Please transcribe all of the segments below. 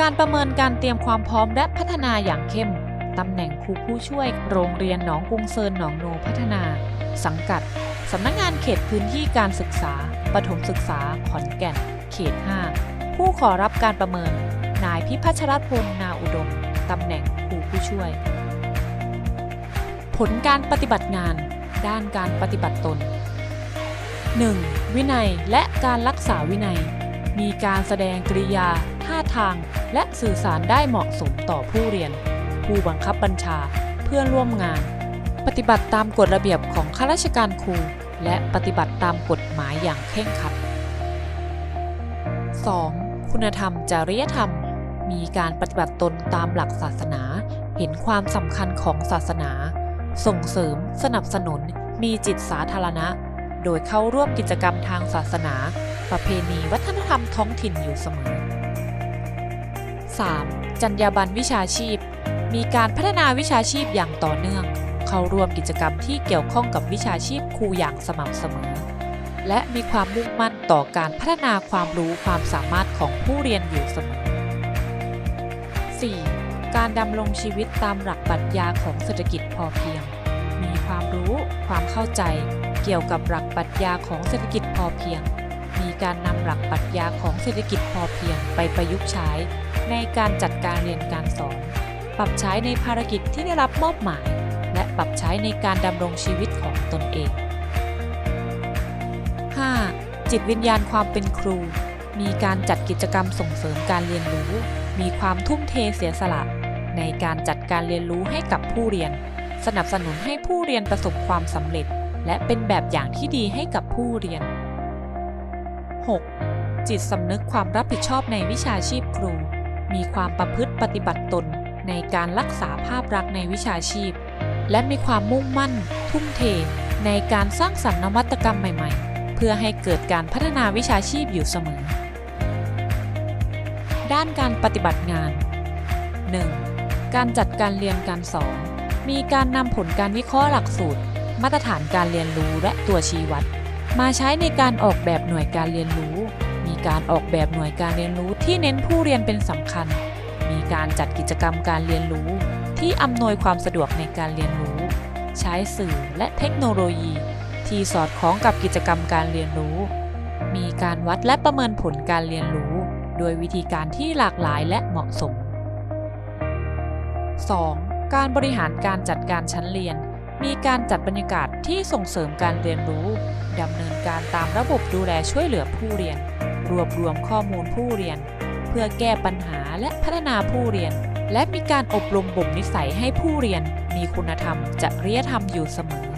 การประเมินการเตรียมความพร้อมและพัฒนาอย่างเข้ม ตำแหน่งครูผู้ช่วยโรงเรียนหนองกรุงเซินหนองโนพัฒนา สังกัด สำนักงานเขตพื้นที่การศึกษา ปฐมศึกษาขอนแก่น เขต 5 ผู้ขอรับการประเมิน นายพิพัชรพลนาอุดม ตำแหน่งครูผู้ช่วย ผลการปฏิบัติงาน ด้านการปฏิบัติตน 1. วินัยและการรักษาวินัย มีการแสดงกริยา ทาง และสื่อสารได้เหมาะสมต่อผู้เรียน ผู้บังคับบัญชาเพื่อนร่วมงาน ปฏิบัติตามกฎระเบียบของข้าราชการครู และปฏิบัติตามกฎหมายอย่างเคร่งครัด 2. คุณธรรมจริยธรรม มีการปฏิบัติตนตามหลักศาสนา เห็นความสำคัญของศาสนา ส่งเสริม สนับสนุน มีจิตสาธารณะ โดยเข้าร่วมกิจกรรมทางศาสนา ประเพณีวัฒนธรรมท้องถิ่นอยู่เสมอ 3. จรรยาบรรณวิชาชีพ มีการพัฒนาวิชาชีพอย่างต่อเนื่อง เข้าร่วมกิจกรรมที่เกี่ยวข้องกับวิชาชีพครูอย่างสม่ำเสมอ และมีความมุ่งมั่นต่อการพัฒนาความรู้ความสามารถของผู้เรียนอยู่เสมอ 4. การดำรงชีวิตตามหลักปรัชญาของเศรษฐกิจพอเพียง มีความรู้ความเข้าใจ เกี่ยวกับหลักปรัชญาของเศรษฐกิจพอเพียง มีการนำหลักปรัชญาของเศรษฐกิจพอเพียงไปประยุกต์ใช้ ในการจัดการเรียนการสอน ปรับใช้ในภารกิจที่ได้รับมอบหมาย และปรับใช้ในการดำรงชีวิตของตนเอง 5. จิตวิญญาณความเป็นครู มีการจัดกิจกรรมส่งเสริมการเรียนรู้ มีความทุ่มเทเสียสละ ในการจัดการเรียนรู้ให้กับผู้เรียน สนับสนุนให้ผู้เรียนประสบความสำเร็จ และเป็นแบบอย่างที่ดีให้กับผู้เรียน 6. จิตสำนึกความรับผิดชอบในวิชาชีพครู มีความประพฤติปฏิบัติตนในการรักษาภาพลักษณ์ในวิชาชีพ และมีความมุ่งมั่น ทุ่มเท ในการสร้างสรรค์นวัตกรรมใหม่ ๆ เพื่อให้เกิดการพัฒนาวิชาชีพอยู่เสมอ ด้านการปฏิบัติงาน 1. การจัดการเรียนการสอน มีการนำผลการวิเคราะห์หลักสูตร มาตรฐานการเรียนรู้และตัวชี้วัด มาใช้ในการออกแบบหน่วยการเรียนรู้ การออกแบบหน่วยการเรียนรู้ที่เน้นผู้เรียนเป็นสำคัญ มีการจัดกิจกรรมการเรียนรู้ ที่อำนวยความสะดวกในการเรียนรู้ ใช้สื่อและเทคโนโลยี ที่สอดคล้องกับกิจกรรมการเรียนรู้ มีการวัดและประเมินผลการเรียนรู้ โดยวิธีการที่หลากหลายและเหมาะสม 2. การบริหารการจัดการชั้นเรียน มีการจัดบรรยากาศที่ส่งเสริมการเรียนรู้ดำเนินการตามระบบดูแลช่วยเหลือผู้เรียน รวบรวมข้อมูลผู้เรียน เพื่อแก้ปัญหาและพัฒนาผู้เรียน และมีการอบรมบ่มนิสัยให้ผู้เรียน มีคุณธรรมจริยธรรมอยู่เสมอ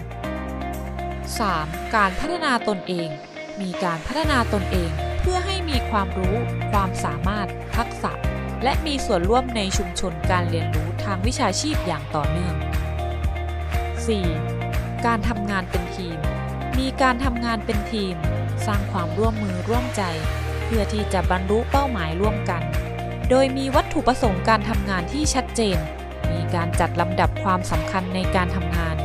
3. การพัฒนาตนเอง มีการพัฒนาตนเอง เพื่อให้มีความรู้ ความสามารถ ทักษะ และมีส่วนร่วมในชุมชนการเรียนรู้ทางวิชาชีพอย่างต่อเนื่อง 4. การทำงานเป็นทีม มีการทำงานเป็นทีม สร้างความร่วมมือร่วมใจ เพื่อที่จะบรรลุเป้าหมายร่วมกัน โดยมีวัตถุประสงค์การทำงานที่ชัดเจน มีการจัดลำดับความสำคัญในการทำงาน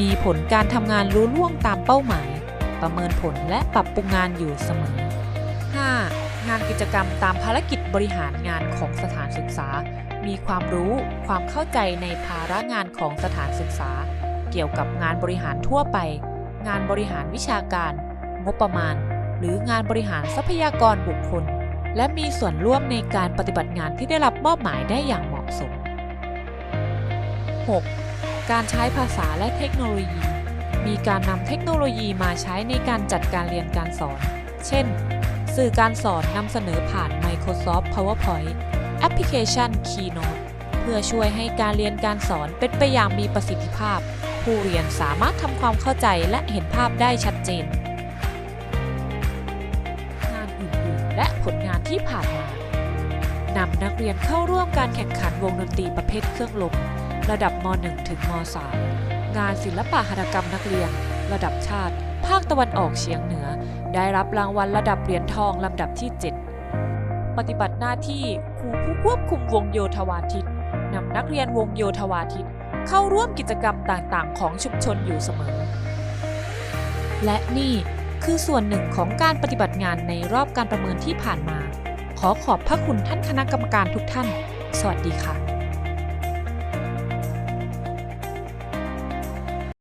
มีผลการทำงานรู้ล่วงตามเป้าหมาย ประเมินผลและปรับปรุงงานอยู่เสมอ 5. งานกิจกรรมตามภารกิจบริหารงานของสถานศึกษา มีความรู้ความเข้าใจในภาระงานของสถานศึกษา เกี่ยวกับงานบริหารทั่วไป งานบริหารวิชาการ งบประมาณ หรืองานบริหารทรัพยากรบุคคล และมีส่วนร่วมในการปฏิบัติงานที่ได้รับมอบหมายได้อย่างเหมาะสม 6. การใช้ภาษาและเทคโนโลยี มีการนำเทคโนโลยีมาใช้ในการจัดการเรียนการสอน เช่น สื่อการสอนนำเสนอผ่าน Microsoft PowerPoint แอปพลิเคชัน Keynote เพื่อช่วยให้การเรียนการสอนเป็นไปอย่างมีประสิทธิภาพ ผู้เรียนสามารถทำความเข้าใจและเห็นภาพได้ชัดเจน และผลงานที่ผ่านมานำนักเรียนเข้าร่วมการแข่งขันวงดนตรีประเภทเครื่องลมระดับม .1 ถึงม .3 งานศิลปะหัตถกรรมนักเรียน ระดับชาติ ภาคตะวันออกเฉียงเหนือ ได้รับรางวัลระดับเหรียญทองลำดับที่ 7 ปฏิบัติหน้าที่ครูผู้ควบคุมวงโยธวาทิตนำนักเรียนวงโยธวาทิต เข้าร่วมกิจกรรมต่างๆ ของชุมชนอยู่เสมอ และนี่ คือส่วนหนึ่งของการปฏิบัติงานในรอบการประเมินที่ผ่านมา ขอขอบพระคุณท่านคณะกรรมการทุกท่าน สวัสดีค่ะ